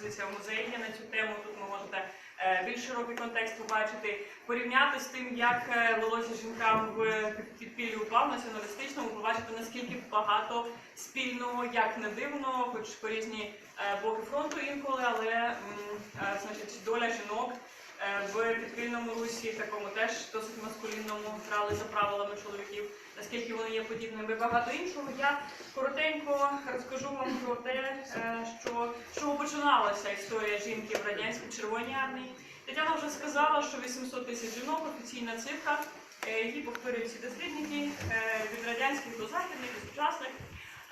експозиція в музеї на цю тему. Тут ви можете е, більш широкий контекст побачити, порівняти з тим, як е, велося жінкам в підпіллі УПА в націоналістичному, побачити наскільки багато спільного, як не дивно, хоч по різні е, боки фронту інколи, але значить доля жінок. В підпільному русі, такому теж досить маскулінному, грали за правилами чоловіків, наскільки вони є подібними, багато іншого. Я коротенько розкажу вам про те, е, що чого починалася історія жінки в радянській Червоній армії. Тетяна вже сказала, що 800 тисяч жінок офіційна цифра, е, її повторюють всі дослідники е, від радянських до західних і сучасних.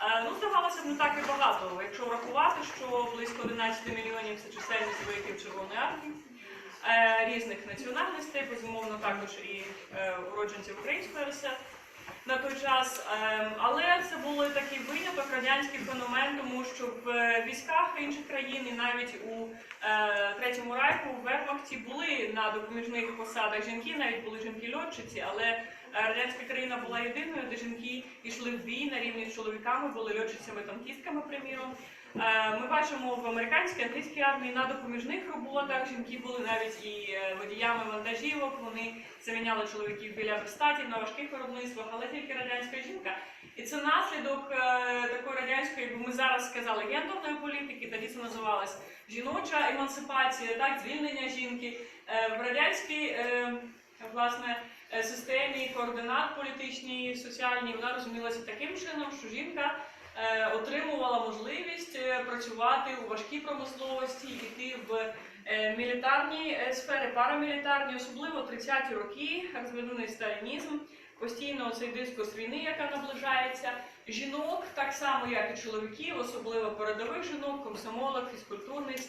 Е, Ну, здавалося б, не так і багато, якщо врахувати, що близько 11 мільйонів це чисельність вояків Червоної армії е, різних національностей, безумовно, також і е, уродженців Української РСР на той час. Ем, Але це був такий виняток, радянський феномен, тому що в е, військах інших країн і навіть у е, Третьому райку в Вермахті були на допоміжних посадах жінки, навіть були жінки-льотчиці, але радянська країна була єдиною, де жінки йшли в бій на рівні з чоловіками, були льотчицями-танкістками, приміром. Е, Ми бачимо в американській англійській армії на допоміжних роботах жінки були навіть і е, водіями вантажівок. Вони заміняли чоловіків біля верстатів на важких виробництвах, але тільки радянська жінка. І це наслідок е, такої радянської, якби ми зараз сказали, гендерної політики. Тоді це називалось жіноча емансипація, так звільнення жінки Е, в радянській е, власне е, системі координат політичній, соціальній. Вона розумілася таким чином, що жінка е, отримувала можливість е, працювати у важкій промисловості, йти в мілітарні сфери, парамілітарні, особливо 30-ті роки, розвинений сталінізм, постійно цей дискурс війни, яка наближається. Жінок, так само як і чоловіків, особливо передових жінок, комсомолок, фізкультурниць.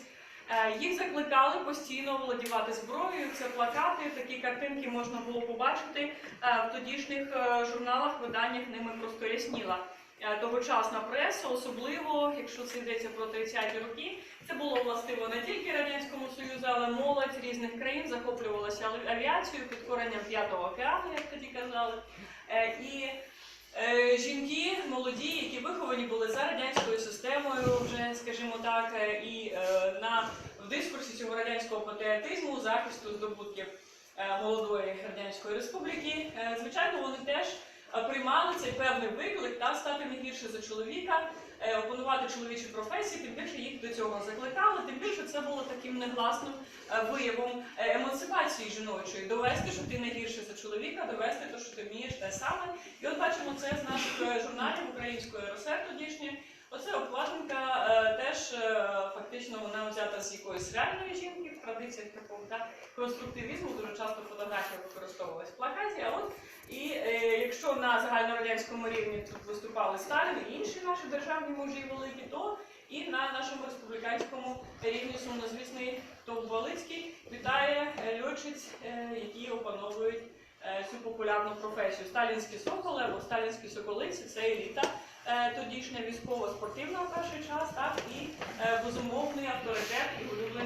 Е, Їх закликали постійно володівати зброєю. Це плакати, такі картинки можна було побачити е, в тодішніх е, журналах, виданнях ними просто ясніла. Е, Тогочасна преса, особливо якщо це йдеться про 30-ті роки, це було властиво не тільки радянському союзу, але молодь різних країн захоплювалася ав- авіацією, підкоренням п'ятого океану, як тоді казали. І жінки молоді, які виховані були за радянською системою, вже скажімо так, і на в дискурсі цього радянського патріотизму, захисту здобутків е, молодої радянської республіки, е, звичайно, вони теж е, приймали цей певний виклик та стати не гірше за чоловіка, опанувати чоловічі професії, тим більше їх до цього закликали, тим більше це було таким негласним виявом емансипації жіночої. Довести, що ти не гірше за чоловіка, довести те, що ти вмієш те саме. І от бачимо це з наших журналів української РСР тодішньої. Оце обкладинка теж фактично вона взята з якоїсь реальної жінки в традиціях такого да, конструктивізму. Дуже часто фотографія використовувалась в плакаті. А от і е, якщо на загальнорадянському рівні тут виступали Сталін і інші наші державні мужі великі, то і на нашому республіканському рівні сумнозвісний Тов Балицький вітає е, льотчиць, е, які опановують е, цю популярну професію. Сталінські соколи або сталінські соколиці це еліта тодішня військово-спортивна в перший час, так і е, безумовний авторитет і улюбленці